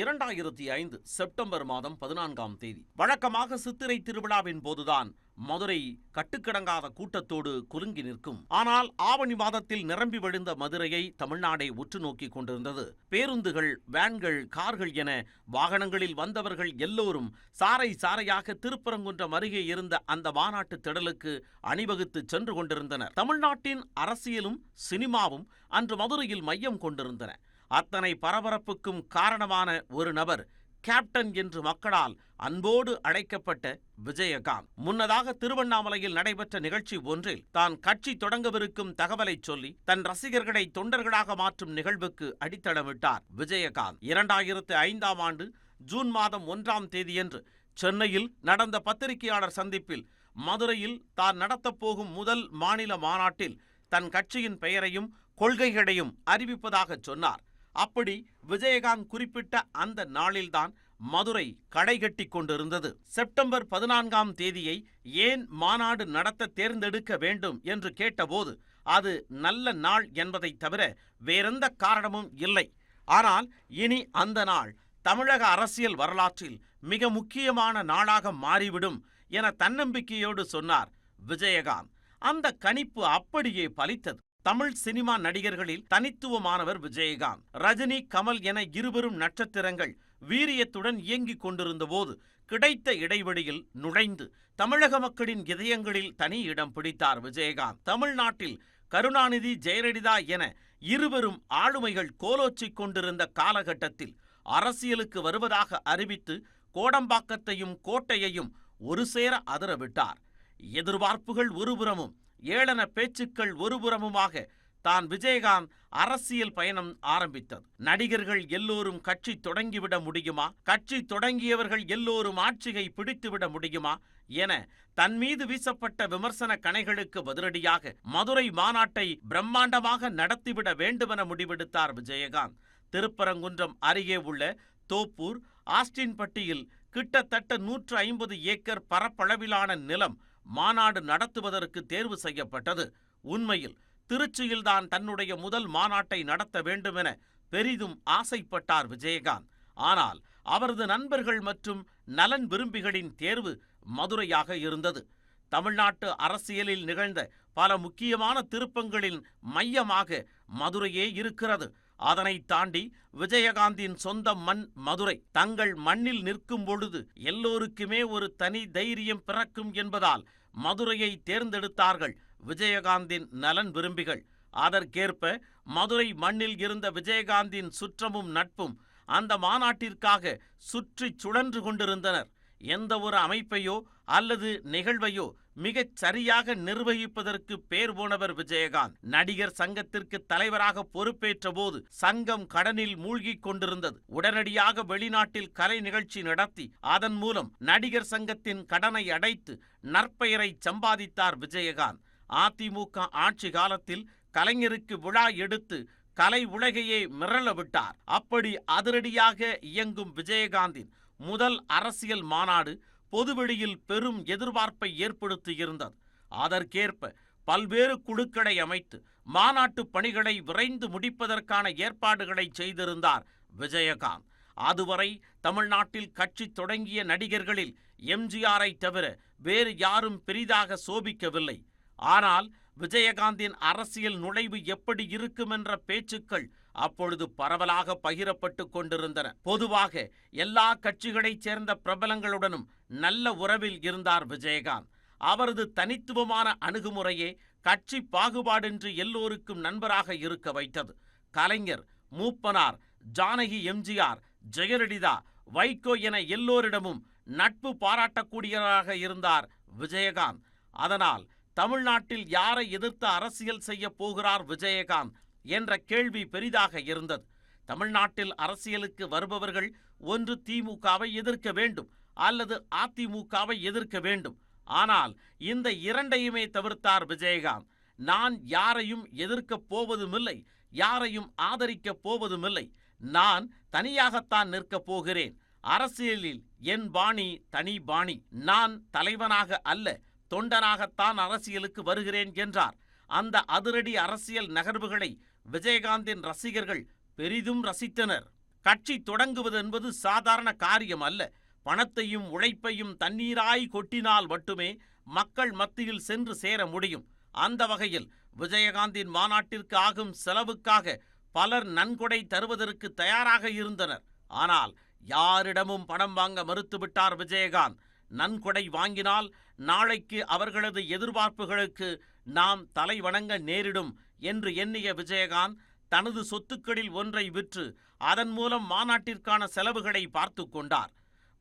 இரண்டாயிரத்தி ஐந்து செப்டம்பர் மாதம் பதினான்காம் தேதி. வழக்கமாக சித்திரை திருவிழாவின் போதுதான் மதுரை கட்டுக்கடங்காத கூட்டத்தோடு குலுங்கி நிற்கும். ஆனால் ஆவணி மாதத்தில் நிரம்பி வழிந்த மதுரையை தமிழ்நாடே உற்று நோக்கிக் கொண்டிருந்தது. பேருந்துகள் வேன்கள் கார்கள் என வாகனங்களில் வந்தவர்கள் எல்லோரும் சாரை சாரையாக திருப்பரங்குன்றம் அருகே இருந்த அந்த மாநாட்டு திடலுக்கு அணிவகுத்து சென்று கொண்டிருந்தனர். தமிழ்நாட்டின் அரசியலும் சினிமாவும் அன்று மதுரையில் மையம் கொண்டிருந்தன. அத்தனை பரபரப்புக்கும் காரணமான ஒரு நபர் கேப்டன் என்று மக்களால் அன்போடு அழைக்கப்பட்ட விஜயகாந்த். முன்னதாக திருவண்ணாமலையில் நடைபெற்ற நிகழ்ச்சி ஒன்றில் தான் கட்சி தொடங்கவிருக்கும் தகவலை சொல்லி தன் ரசிகர்களை தொண்டர்களாக மாற்றும் நிகழ்வுக்கு அடித்தளமிட்டார் விஜயகாந்த். இரண்டாயிரத்து ஐந்தாம் ஆண்டு ஜூன் மாதம் ஒன்றாம் தேதியன்று சென்னையில் நடந்த பத்திரிகையாளர் சந்திப்பில் மதுரையில் தான் நடத்தப் போகும் முதல் மாநில மாநாட்டில் தன் கட்சியின் பெயரையும் கொள்கைகளையும் அறிவிப்பதாக சொன்னார். அப்படி விஜயகாந்த் குறிப்பிட்ட அந்த நாளில்தான் மதுரை கடைகட்டி கொண்டிருந்தது. செப்டம்பர் பதினான்காம் தேதியை ஏன் மாநாடு நடத்த தேர்ந்தெடுக்க வேண்டும் என்று கேட்டபோது அது நல்ல நாள் என்பதை தவிர வேறெந்த காரணமும் இல்லை. ஆனால் இனி அந்த நாள் தமிழக அரசியல் வரலாற்றில் மிக முக்கியமான நாளாக மாறிவிடும் என தன்னம்பிக்கையோடு சொன்னார் விஜயகாந்த். அந்த கணிப்பு அப்படியே பலித்தது. தமிழ் சினிமா நடிகர்களில் தனித்துவமானவர் விஜயகாந்த். ரஜினி கமல் என இருவரும் நட்சத்திரங்கள் வீரியத்துடன் இயங்கிக் கொண்டிருந்த போது கிடைத்த இடைவெளியில் நுழைந்து தமிழக மக்களின் இதயங்களில் தனி இடம் பிடித்தார் விஜயகாந்த். தமிழ்நாட்டில் கருணாநிதி ஜெயலலிதா என இருவரும் ஆளுமைகள் கோலோச்சிக் கொண்டிருந்த காலகட்டத்தில் அரசியலுக்கு வருவதாக அறிவித்து கோடம்பாக்கத்தையும் கோட்டையையும் ஒரு சேர அதரவிட்டார். எதிர்பார்ப்புகள் ஒருபுறமும் ஏளன பேச்சுக்கள் ஒருபுறமுமாக தான் விஜயகாந்த் அரசியல் பயணம் ஆரம்பித்தது. நடிகர்கள் எல்லோரும் கட்சி தொடங்கிவிட முடியுமா? கட்சி தொடங்கியவர்கள் எல்லோரும் ஆட்சியை பிடித்துவிட முடியுமா? என தன் மீது வீசப்பட்ட விமர்சன கணைகளுக்கு பதிலடியாக மதுரை மாநாட்டை பிரம்மாண்டமாக நடத்திவிட வேண்டுமென முடிவெடுத்தார் விஜயகாந்த். திருப்பரங்குன்றம் அருகே உள்ள தோப்பூர் ஆஸ்டின்பட்டியில் கிட்டத்தட்ட நூற்று ஐம்பது ஏக்கர் பரப்பளவிலான நிலம் மாநாடு நடத்துவதற்கு தேர்வு செய்யப்பட்டது. உண்மையில் திருச்சியில்தான் தன்னுடைய முதல் மாநாட்டை நடத்த வேண்டுமென பெரிதும் ஆசைப்பட்டார் விஜயகாந்த். ஆனால் அவரது நண்பர்கள் மற்றும் நலன் விரும்பிகளின் தேர்வு மதுரையாக இருந்தது. தமிழ்நாட்டு அரசியலில் நிகழ்ந்த பல முக்கியமான திருப்பங்களின் மையமாக மதுரையே இருக்கிறது. அதனை தாண்டி விஜயகாந்தின் சொந்த மண் மதுரை. தங்கள் மண்ணில் நிற்கும் பொழுது எல்லோருக்குமே ஒரு தனி தைரியம் பிறக்கும் என்பதால் மதுரையை தேர்ந்தெடுத்தார்கள் விஜயகாந்தின் நலன் விரும்பிகள். அதற்கேற்ப மதுரை மண்ணில் இருந்த விஜயகாந்தின் சுற்றமும் நட்பும் அந்த மாநாட்டிற்காக சுற்றி சுழன்று கொண்டிருந்தனர். எந்த ஒரு அமைப்பையோ அல்லது நிகழ்வையோ மிகச் சரியாக நிர்வகிப்பதற்கு பேர் போனவர் விஜயகாந்த். நடிகர் சங்கத்திற்கு தலைவராக பொறுப்பேற்ற போது சங்கம் கடனில் மூழ்கிக் கொண்டிருந்தது. உடனடியாக வெளிநாட்டில் கலை நிகழ்ச்சி நடத்தி அதன் மூலம் நடிகர் சங்கத்தின் கடனை அடைத்து நற்பெயரை சம்பாதித்தார் விஜயகாந்த். அதிமுக ஆட்சி காலத்தில் கலைஞருக்கு விழா எடுத்து கலை உலகையே மிரள விட்டார். அப்படி அதிரடியாக இயங்கும் விஜயகாந்தின் முதல் அரசியல் மாநாடு பொதுவெளியில் பெரும் எதிர்பார்ப்பை ஏற்படுத்தியிருந்தது. அதற்கேற்ப பல்வேறு குழுக்களை அமைத்து மாநாட்டு பணிகளை விரைந்து முடிப்பதற்கான ஏற்பாடுகளை செய்திருந்தார் விஜயகாந்த். அதுவரை தமிழ்நாட்டில் கட்சி தொடங்கிய நடிகர்களில் எம்ஜிஆரை தவிர வேறு யாரும் பெரிதாக சோபிக்கவில்லை. ஆனால் விஜயகாந்தின் அரசியல் நுழைவு எப்படி இருக்கும் என்ற பேச்சுக்கள் அப்பொழுது பரவலாக பகிரப்பட்டு கொண்டிருந்தன. பொதுவாக எல்லா கட்சிகளைச் சேர்ந்த பிரபலங்களுடனும் நல்ல உறவில் இருந்தார் விஜயகாந்த். அவரது தனித்துவமான அணுகுமுறையே கட்சி பாகுபாடின்றி எல்லோருக்கும் நண்பராக இருக்க வைத்தது. கலைஞர் மூப்பனார் ஜானகி எம்ஜிஆர் ஜெயலலிதா வைகோ என எல்லோரிடமும் நட்பு பாராட்டக்கூடியவராக இருந்தார் விஜயகாந்த். அதனால் தமிழ்நாட்டில் யாரை எதிர்த்து அரசியல் செய்ய போகிறார் விஜயகாந்த்? என்ற கேள்வி பெரிதாக இருந்தது. தமிழ்நாட்டில் அரசியலுக்கு வருபவர்கள் ஒன்று திமுகவை எதிர்க்க வேண்டும் அல்லது அதிமுகவை எதிர்க்க வேண்டும். ஆனால் இந்த இரண்டையுமே தவிர்த்தார் விஜயகாந்த். நான் யாரையும் எதிர்க்கப் போவதுமில்லை யாரையும் ஆதரிக்கப் போவதுமில்லை. நான் தனியாகத்தான் நிற்கப் போகிறேன். அரசியலில் என் பாணி தனி பாணி. நான் தலைவனாக அல்ல தொண்டனாகத்தான் அரசியலுக்கு வருகிறேன் என்றார். அந்த அதிரடி அரசியல் நகர்வுகளை விஜயகாந்தின் ரசிகர்கள் பெரிதும் ரசித்தனர். கட்சி தொடங்குவது என்பது சாதாரண காரியம் அல்ல. பணத்தையும் உழைப்பையும் தண்ணீராய் கொட்டினால் மட்டுமே மக்கள் மத்தியில் சென்று சேர முடியும். அந்த வகையில் விஜயகாந்தின் மாநாட்டிற்கு ஆகும் செலவுக்காக பலர் நன்கொடை தருவதற்கு தயாராக இருந்தனர். ஆனால் யாரிடமும் பணம் வாங்க மறுத்துவிட்டார் விஜயகாந்த். நன்கொடை வாங்கினால் நாளைக்கு அவர்களது எதிர்பார்ப்புகளுக்கு நாம் தலை வணங்க நேரிடும். என்று எண்ணிய விஜயகாந்த் தனது சொத்துக்களில் ஒன்றை விற்று அதன் மூலம் மாநாட்டிற்கான செலவுகளை பார்த்து கொண்டார்.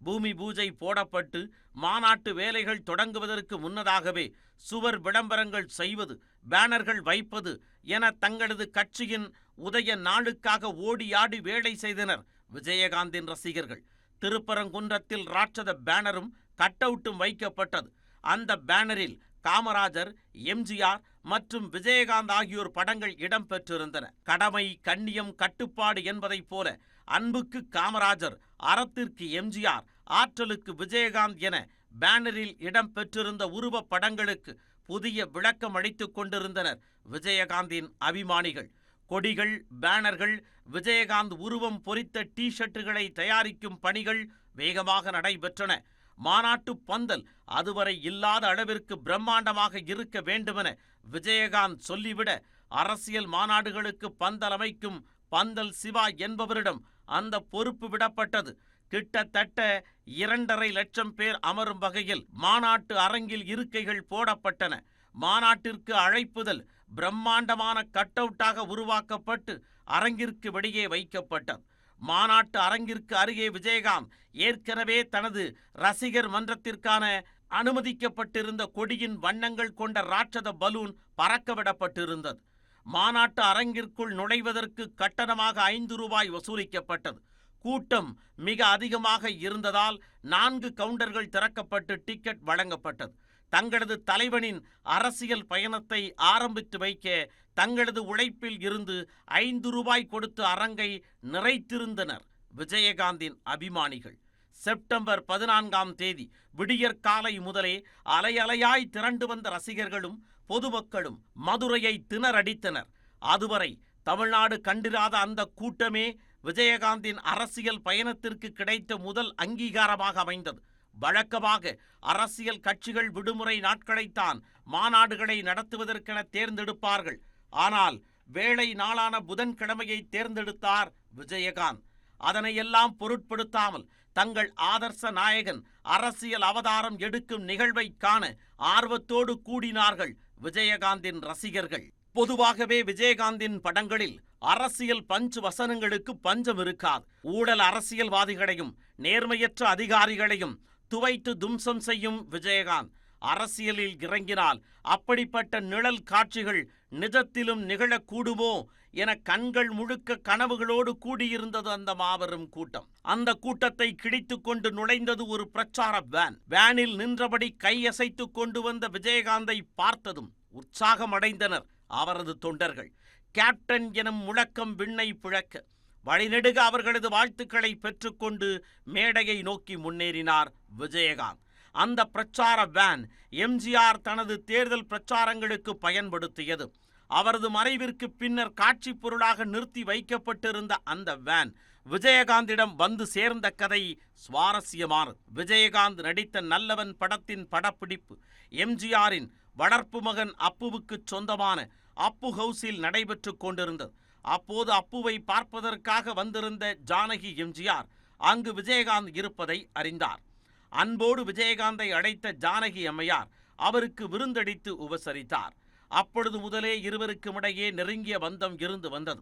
பூமி பூஜை போடப்பட்டு மாநாட்டு வேலைகள் தொடங்குவதற்கு முன்னதாகவே சுவர் விளம்பரங்கள் செய்வது பேனர்கள் வைப்பது என தங்களது கட்சியின் உதய நாளுக்காக ஓடியாடி வேலை செய்தனர் விஜயகாந்தின் ரசிகர்கள். திருப்பரங்குன்றத்தில் ராட்சத பேனரும் கட்டவுட்டும் வைக்கப்பட்டது. அந்த பேனரில் காமராஜர் எம்ஜிஆர் மற்றும் விஜயகாந்த் ஆகியோர் படங்கள் இடம்பெற்றிருந்தன. கடமை கண்ணியம் கட்டுப்பாடு என்பதைப் போல அன்புக்கு காமராஜர் அறத்திற்கு எம்ஜிஆர் ஆற்றலுக்கு விஜயகாந்த் என பேனரில் இடம்பெற்றிருந்த உருவப் படங்களுக்கு புதிய விளக்கம் அளித்துக் கொண்டிருந்தனர் விஜயகாந்தின் அபிமானிகள். கொடிகள் பேனர்கள் விஜயகாந்த் உருவம் பொறித்த டி ஷர்ட்டுகளை தயாரிக்கும் பணிகள் வேகமாக நடைபெற்றன. மாநாட்டு பந்தல் அதுவரை இல்லாத அளவிற்கு பிரம்மாண்டமாக இருக்க வேண்டுமென விஜயகாந்த் சொல்லிவிட அரசியல் மாநாடுகளுக்கு பந்தல் அமைக்கும் பந்தல் சிவா என்பவரிடம் அந்த பொறுப்பு விடப்பட்டது. கிட்டத்தட்ட இரண்டரை லட்சம் பேர் அமரும் வகையில் மாநாட்டு அரங்கில் இருக்கைகள் போடப்பட்டன. மாநாட்டிற்கு அழைப்புதல் பிரம்மாண்டமான கட்டவுட்டாக உருவாக்கப்பட்டு அரங்கிற்கு வெளியே வைக்கப்பட்டது. மாநாட்டு அரங்கிற்கு அருகே விஜயகாந்த் ஏற்கனவே தனது ரசிகர் மன்றத்திற்கான அனுமதிக்கப்பட்டிருந்த கொடியின் வண்ணங்கள் கொண்ட ராட்சத பலூன் பறக்கவிடப்பட்டிருந்தது. மாநாட்டு அரங்கிற்குள் நுழைவதற்கு கட்டணமாக ஐந்து ரூபாய் வசூலிக்கப்பட்டது. கூட்டம் மிக அதிகமாக இருந்ததால் நான்கு கவுண்டர்கள் திறக்கப்பட்டு டிக்கெட் வழங்கப்பட்டது. தங்களது தலைவனின் அரசியல் பயணத்தை ஆரம்பித்து வைக்க தங்களது உழைப்பில் இருந்து ஐந்து ரூபாய் கொடுத்து அரங்கை நிறைத்திருந்தனர் விஜயகாந்தின் அபிமானிகள். செப்டம்பர் பதினான்காம் தேதி விடியற்காலை முதலே அலையலையாய் திரண்டு வந்த ரசிகர்களும் பொதுமக்களும் மதுரையை திணறடித்தனர். அதுவரை தமிழ்நாடு கண்டிராத அந்த கூட்டமே விஜயகாந்தின் அரசியல் பயணத்திற்கு கிடைத்த முதல் அங்கீகாரமாக அமைந்தது. வழக்கமாக அரசியல் கட்சிகள் விடுமுறை நாட்களைத்தான் மாநாடுகளை நடத்துவதற்கென தேர்ந்தெடுப்பார்கள். ஆனால் வேலை நாளான புதன்கிழமையை தேர்ந்தெடுத்தார் விஜயகாந்த். அதனையெல்லாம் பொருட்படுத்தாமல் தங்கள் ஆதர்ச நாயகன் அரசியல் அவதாரம் எடுக்கும் நிகழ்வை காண ஆர்வத்தோடு கூடினார்கள் விஜயகாந்தின் ரசிகர்கள். பொதுவாகவே விஜயகாந்தின் படங்களில் அரசியல் பஞ்சு வசனங்களுக்கு பஞ்சம் இருக்காது. ஊழல் அரசியல்வாதிகளையும் நேர்மையற்ற அதிகாரிகளையும் துவைத்து தும்சம் செய்யும் விஜயகாந்த். அரசியலில் இறங்கினால் அப்படிப்பட்ட நிழல் காட்சிகள் நிஜத்திலும் நிகழக்கூடுமோ என கண்கள் முழுக்க கனவுகளோடு கூடியிருந்தது அந்த மாபெரும் கூட்டம். அந்த கூட்டத்தை கிழித்துக் கொண்டு நுழைந்தது ஒரு பிரச்சார வேன். வேனில் நின்றபடி கையசைத்துக் கொண்டு வந்த விஜயகாந்தை பார்த்ததும் உற்சாகமடைந்தனர் அவரது தொண்டர்கள். கேப்டன் எனும் முழக்கம் விண்ணை பிழக்க. வழிநெடுக அவர்களது வாழ்த்துக்களை பெற்றுக்கொண்டு மேடையை நோக்கி முன்னேறினார் விஜயகாந்த். அந்த பிரச்சார வேன் எம்ஜிஆர் தனது தேர்தல் பிரச்சாரங்களுக்கு பயன்படுத்தியது. அவரது மறைவிற்கு பின்னர் காட்சி பொருளாக நிறுத்தி வைக்கப்பட்டிருந்த அந்த வேன் விஜயகாந்திடம் வந்து சேர்ந்த கதை சுவாரஸ்யமானது. விஜயகாந்த் நடித்த நல்லவன் படத்தின் படப்பிடிப்பு எம்ஜிஆரின் வளர்ப்பு மகன் அப்புவுக்கு சொந்தமான அப்பு ஹவுஸில் நடைபெற்று கொண்டிருந்தது. அப்போது அப்புவை பார்ப்பதற்காக வந்திருந்த ஜானகி எம்ஜிஆர் அங்கு விஜயகாந்த் இருப்பதை அறிந்தார். அன்போடு விஜயகாந்தை அழைத்த ஜானகி அம்மையார் அவருக்கு விருந்தடித்து உபசரித்தார். அப்பொழுது முதலே இருவருக்கும் இடையே நெருங்கிய பந்தம் இருந்து வந்தது.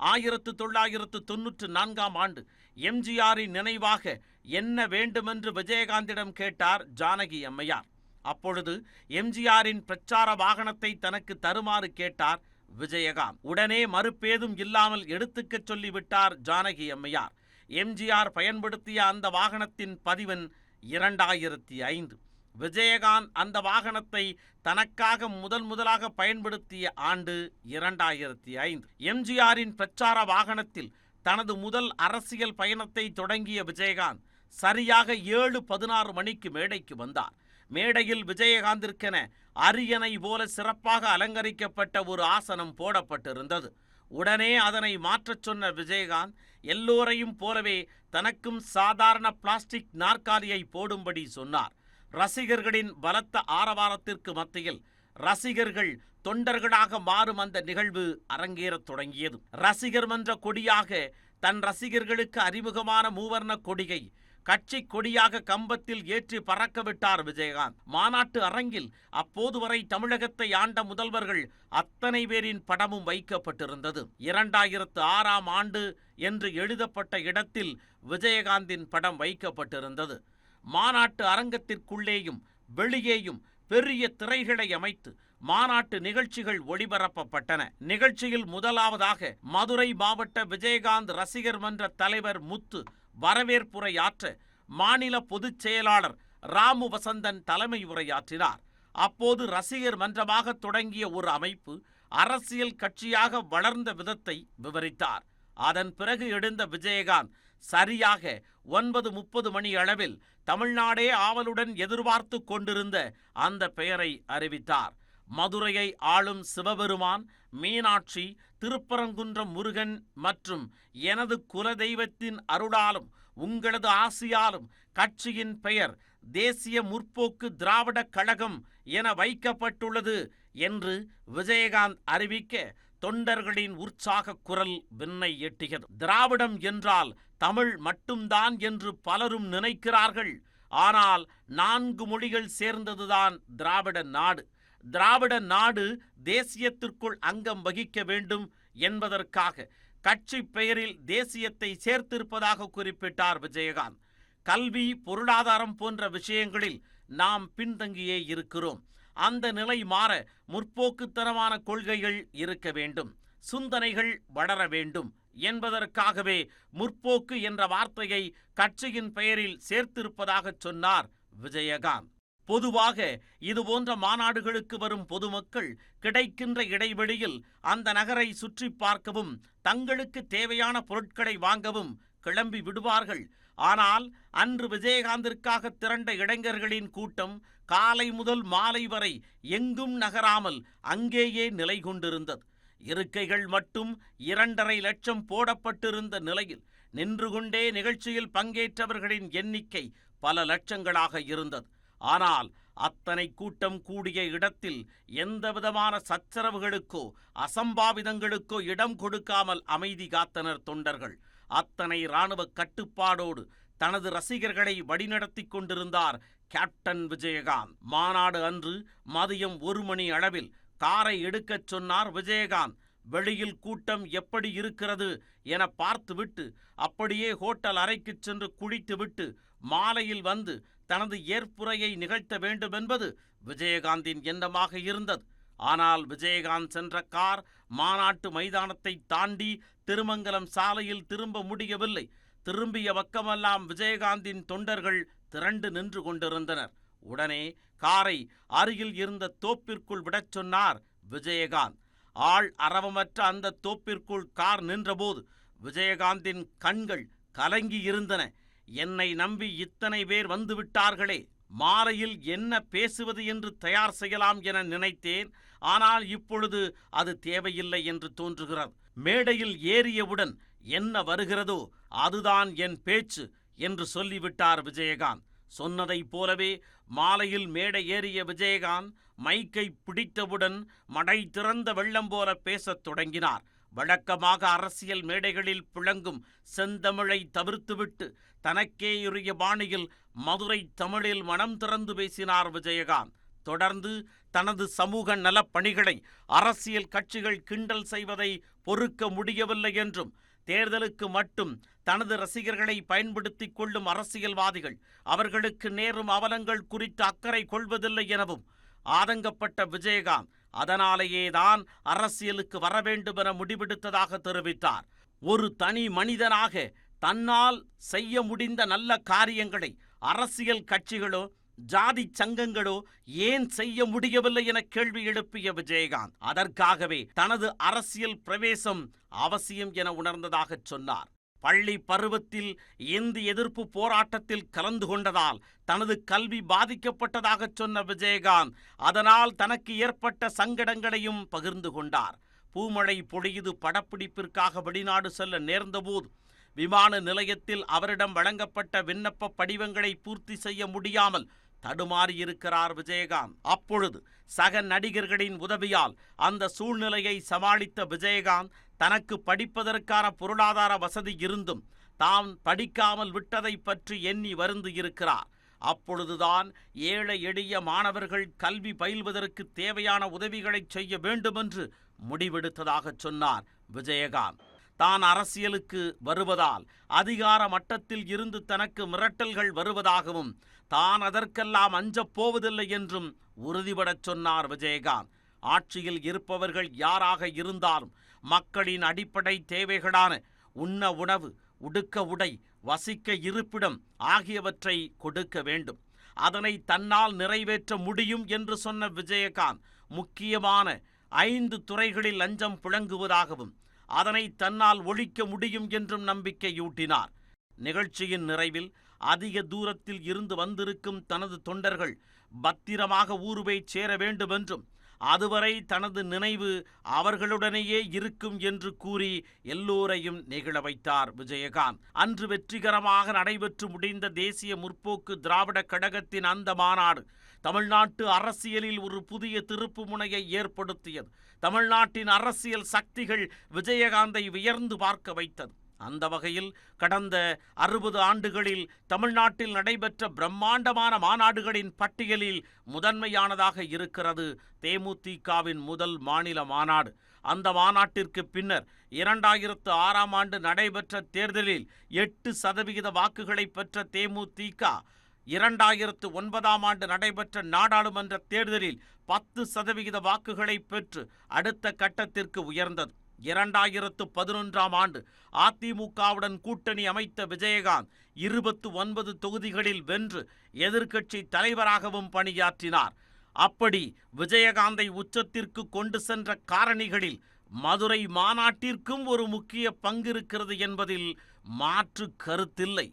ஆயிரத்து தொள்ளாயிரத்து தொன்னூற்று நான்காம் ஆண்டு எம்ஜிஆரின் நினைவாக என்ன வேண்டுமென்று விஜயகாந்திடம் கேட்டார் ஜானகி அம்மையார். அப்பொழுது எம்ஜிஆரின் பிரச்சார வாகனத்தை தனக்கு தருமாறு கேட்டார் விஜயகாந்த். உடனே மறுப்பேதும் இல்லாமல் எடுத்துக்கச் சொல்லிவிட்டார் ஜானகி அம்மையார். எம்ஜிஆர் பயன்படுத்திய அந்த வாகனத்தின் பதிவன் இரண்டாயிரத்தி ஐந்து. விஜயகாந்த் அந்த வாகனத்தை தனக்காக முதல் முதலாக பயன்படுத்திய ஆண்டு இரண்டாயிரத்தி ஐந்து. எம்ஜிஆரின் பிரச்சார வாகனத்தில் தனது முதல் அரசியல் பயணத்தை தொடங்கிய விஜயகாந்த் சரியாக ஏழு பதினாறு மணிக்கு மேடைக்கு வந்தார். மேடையில் விஜயகாந்திற்கென அரியணை போல சிறப்பாக அலங்கரிக்கப்பட்ட ஒரு ஆசனம் போடப்பட்டிருந்தது. உடனே அதனை மாற்றச் சொன்ன விஜயகாந்த் எல்லோரையும் போலவே தனக்கும் சாதாரண பிளாஸ்டிக் நாற்காலியை போடும்படி சொன்னார். ரசிகர்களின் பலத்த ஆரவாரத்திற்கு மத்தியில் ரசிகர்கள் தொண்டர்களாக மாறும் அந்த நிகழ்வு அரங்கேறத் தொடங்கியது. ரசிகர் மன்ற கொடியாக தன் ரசிகர்களுக்கு அறிமுகமான மூவர்ண கொடியை கட்சி கொடியாக கம்பத்தில் ஏற்றி பறக்க விட்டார் விஜயகாந்த். மாநாட்டு அரங்கில் அப்போது வரை தமிழகத்தை ஆண்ட முதல்வர்கள் அத்தனை பேரின் படமும் வைக்கப்பட்டிருந்தது. இரண்டாயிரத்து ஆறாம் ஆண்டு என்று எழுதப்பட்ட இடத்தில் விஜயகாந்தின் படம் வைக்கப்பட்டிருந்தது. மாநாட்டு அரங்கத்திற்குள்ளேயும் வெளியேயும் பெரிய திரைகளை அமைத்து மாநாட்டு நிகழ்ச்சிகள் ஒளிபரப்பப்பட்டன. நிகழ்ச்சியில் முதலாவதாக மதுரை மாவட்ட விஜயகாந்த் ரசிகர் மன்ற தலைவர் முத்து வரவேற்புரையாற்ற மாநில பொதுச் செயலாளர் ராமு வசந்தன் தலைமை உரையாற்றினார். அப்போது ரசிகர் மன்றமாக தொடங்கிய ஒரு அமைப்பு அரசியல் கட்சியாக வளர்ந்த விதத்தை விவரித்தார். அதன் பிறகு எழுந்த விஜயகாந்த் சரியாக ஒன்பது முப்பது மணி அளவில் தமிழ்நாடே ஆவலுடன் எதிர்பார்த்து கொண்டிருந்த அந்த பெயரை அறிவித்தார். மதுரையை ஆளும் சிவபெருமான் மீனாட்சி திருப்பரங்குன்றம் முருகன் மற்றும் எனது குலதெய்வத்தின் அருளாலும் உங்களது ஆசியாலும் கட்சியின் பெயர் தேசிய முற்போக்கு திராவிடக் கழகம் என வைக்கப்பட்டுள்ளது என்று விஜயகாந்த் அறிவிக்க தொண்டர்களின் உற்சாக குரல் விண்ணை எட்டியது திராவிடம் என்றால் தமிழ் மட்டும்தான் என்று பலரும் நினைக்கிறார்கள். ஆனால் நான்கு மொழிகள் சேர்ந்ததுதான் திராவிட நாடு. திராவிட நாடு தேசியத்திற்குள் அங்கம் வகிக்க வேண்டும் என்பதற்காக கட்சி பெயரில் தேசியத்தை சேர்த்திருப்பதாக குறிப்பிட்டார் விஜயகாந்த். கல்வி பொருளாதாரம் போன்ற விஷயங்களில் நாம் பின்தங்கியே இருக்கிறோம். அந்த நிலை மாற முற்போக்குத்தனமான கொள்கைகள் இருக்க வேண்டும். சிந்தனைகள் வளர வேண்டும் என்பதற்காகவே முற்போக்கு என்ற வார்த்தையை கட்சியின் பெயரில் சேர்த்திருப்பதாக சொன்னார் விஜயகாந்த். பொதுவாக இதுபோன்ற மாநாடுகளுக்கு வரும் பொதுமக்கள் கிடைக்கின்ற இடைவெளியில் அந்த நகரை சுற்றி பார்க்கவும் தங்களுக்கு தேவையான பொருட்களை வாங்கவும் கிளம்பி விடுவார்கள். ஆனால் அன்று விஜயகாந்திற்காக திரண்ட இளைஞர்களின் கூட்டம் காலை முதல் மாலை வரை எங்கும் நகராமல் அங்கேயே நிலை கொண்டிருந்தது. இருக்கைகள் மட்டும் இரண்டரை லட்சம் போடப்பட்டிருந்த நிலையில் நின்று கொண்டே நிகழ்ச்சியில் பங்கேற்றவர்களின் எண்ணிக்கை பல லட்சங்களாக இருந்தது. ஆனால் அத்தனை கூட்டம் கூடிய இடத்தில் எந்தவிதமான சச்சரவுகளுக்கோ அசம்பாவிதங்களுக்கோ இடம் கொடுக்காமல் அமைதி காத்தனர் தொண்டர்கள். அத்தனை இராணுவ கட்டுப்பாடோடு தனது ரசிகர்களை வழிநடத்திக் கொண்டிருந்தார் கேப்டன் விஜயகாந்த். மாநாடு அன்று மதியம் ஒரு மணி அளவில் காரை எடுக்கச் சொன்னார் விஜயகாந்த். வெளியில் கூட்டம் எப்படி இருக்கிறது என பார்த்துவிட்டு அப்படியே ஹோட்டல் அறைக்குச் சென்று குளித்துவிட்டு மாலையில் வந்து தனது ஏற்புரையை நிகழ்த்த வேண்டுமென்பது விஜயகாந்தின் எண்ணமாக இருந்தது. ஆனால் விஜயகாந்த் சென்ற கார் மாநாட்டு மைதானத்தை தாண்டி திருமங்கலம் சாலையில் திரும்ப முடியவில்லை. திரும்பிய பக்கமெல்லாம் விஜயகாந்தின் தொண்டர்கள் திரண்டு நின்று கொண்டிருந்தனர். உடனே காரை அருகில் இருந்த தோப்பிற்குள் விடச் சொன்னார் விஜயகாந்த். ஆள் அரவமற்ற அந்த தோப்பிற்குள் கார் நின்றபோது விஜயகாந்தின் கண்கள் கலங்கி இருந்தன. என்னை நம்பி இத்தனை பேர் வந்துவிட்டார்களே. மாலையில் என்ன பேசுவது என்று தயார் செய்யலாம் என நினைத்தேன். ஆனால் இப்பொழுது அது தேவையில்லை என்று தோன்றுகிறது. மேடையில் ஏறியவுடன் என்ன வருகிறதோ அதுதான் என் பேச்சு என்று சொல்லிவிட்டார் விஜயகாந்த். சொன்னதைப் போலவே மாலையில் மேடை ஏறிய விஜயகாந்த் மைக்கை பிடித்தவுடன் மடை திறந்த வெள்ளம் போல பேசத் தொடங்கினார். வழக்கமாக அரசியல் மேடைகளில் புழங்கும் செந்தமிழை தவிர்த்துவிட்டு தனக்கேயுரிய பாணியில் மதுரை தமிழில் மனம் திறந்து பேசினார் விஜயகாந்த். தொடர்ந்து தனது சமூக நலப்பணிகளை அரசியல் கட்சிகள் கிண்டல் செய்வதை பொறுக்க முடியவில்லை என்றும் தேர்தலுக்கு மட்டும் தனது ரசிகர்களை பயன்படுத்திக் கொள்ளும் அரசியல்வாதிகள் அவர்களுக்கு நேரும் அவலங்கள் குறித்து அக்கறை கொள்வதில்லை எனவும் ஆதங்கப்பட்ட விஜயகாந்த் அதனாலேயேதான் அரசியலுக்கு வர வேண்டும் என முடிவெடுத்ததாக தெரிவித்தார். ஒரு தனி மனிதனாக தன்னால் செய்ய முடிந்த நல்ல காரியங்களை அரசியல் கட்சிகளோ ஜாதி சங்கங்களோ ஏன் செய்ய முடியவில்லை என கேள்வி எழுப்பிய விஜயகாந்த் அதற்காகவே தனது அரசியல் பிரவேசம் அவசியம் என உணர்ந்ததாகச் சொன்னார். பள்ளி பருவத்தில் இந்தி எதிர்ப்பு போராட்டத்தில் கலந்து கொண்டதால் தனது கல்வி பாதிக்கப்பட்டதாகச் சொன்ன விஜயகாந்த் அதனால் தனக்கு ஏற்பட்ட சங்கடங்களையும் பகிர்ந்து கொண்டார். பூமழை பொழியுது படப்பிடிப்பிற்காக வெளிநாடு செல்ல நேர்ந்தபோது விமான நிலையத்தில் அவரிடம் வழங்கப்பட்ட விண்ணப்ப படிவங்களை பூர்த்தி செய்ய முடியாமல் தடுமாறியிருக்கிறார் விஜயகாந்த். அப்பொழுது சக நடிகர்களின் உதவியால் அந்த சூழ்நிலையை சமாளித்த விஜயகாந்த் தனக்கு படிப்பதற்கான பொருளாதார வசதி இருந்தும் தாம் படிக்காமல் விட்டதை பற்றி எண்ணி வருந்து இருக்கிறார். அப்பொழுதுதான் ஏழை எளிய மாணவர்கள் கல்வி பயில்வதற்கு தேவையான உதவிகளை செய்ய வேண்டுமென்று முடிவெடுத்ததாக சொன்னார் விஜயகாந்த். தான் அரசியலுக்கு வருவதால் அதிகார மட்டத்தில் இருந்து தனக்கு மிரட்டல்கள் வருவதாகவும் தான் அதற்கெல்லாம் அஞ்சப் போவதில்லை என்றும் உறுதிபடச் சொன்னார் விஜயகாந்த். ஆட்சியில் இருப்பவர்கள் யாராக இருந்தாலும் மக்களின் அடிப்படை தேவைகளான உண்ண உணவு உடுக்க உடை வசிக்க இருப்பிடம் ஆகியவற்றை கொடுக்க வேண்டும். அதனை தன்னால் நிறைவேற்ற முடியும் என்று சொன்ன விஜயகாந்த் முக்கியமான ஐந்து துறைகளில் லஞ்சம் புழங்குவதாகவும் அதனை தன்னால் ஒழிக்க முடியும் என்றும் நம்பிக்கையூட்டினார். நிகழ்ச்சியின் நிறைவில் அதிக தூரத்தில் இருந்து வந்திருக்கும் தனது தொண்டர்கள் பத்திரமாக ஊருவை சேர வேண்டுமென்றும் அதுவரை தனது நினைவு அவர்களுடனேயே இருக்கும் என்று கூறி எல்லோரையும் நெகிழ வைத்தார் விஜயகாந்த். அன்று வெற்றிகரமாக நடைபெற்று முடிந்த தேசிய முற்போக்கு திராவிட கழகத்தின் அந்த மாநாடு தமிழ்நாட்டு அரசியலில் ஒரு புதிய திருப்பு முனையை ஏற்படுத்தியது. தமிழ்நாட்டின் அரசியல் சக்திகள் விஜயகாந்தை உயர்ந்து பார்க்க வைத்தது. அந்த வகையில் கடந்த அறுபது ஆண்டுகளில் தமிழ்நாட்டில் நடைபெற்ற பிரம்மாண்டமான மாநாடுகளின் பட்டியலில் முதன்மையானதாக இருக்கிறது தேமுதிகவின் முதல் மாநில மாநாடு. அந்த மாநாட்டிற்கு பின்னர் இரண்டாயிரத்து ஆறாம் ஆண்டு நடைபெற்ற தேர்தலில் எட்டு சதவிகித வாக்குகளை பெற்ற தேமுதிக இரண்டாயிரத்து ஒன்பதாம் ஆண்டு நடைபெற்ற நாடாளுமன்ற தேர்தலில் பத்து சதவிகித வாக்குகளை பெற்று அடுத்த கட்டத்திற்கு உயர்ந்தது. இரண்டாயிரத்து பதினொன்றாம் ஆண்டு அதிமுகவுடன் கூட்டணி அமைத்த விஜயகாந்த் இருபத்து ஒன்பது தொகுதிகளில் வென்று எதிர்க்கட்சி தலைவராகவும் பணியாற்றினார். அப்படி விஜயகாந்தை உச்சத்திற்கு கொண்டு சென்ற காரணிகளில் மதுரை மாநாட்டிற்கும் ஒரு முக்கிய பங்கு இருக்கிறது என்பதில் மாற்று கருத்தில்லை.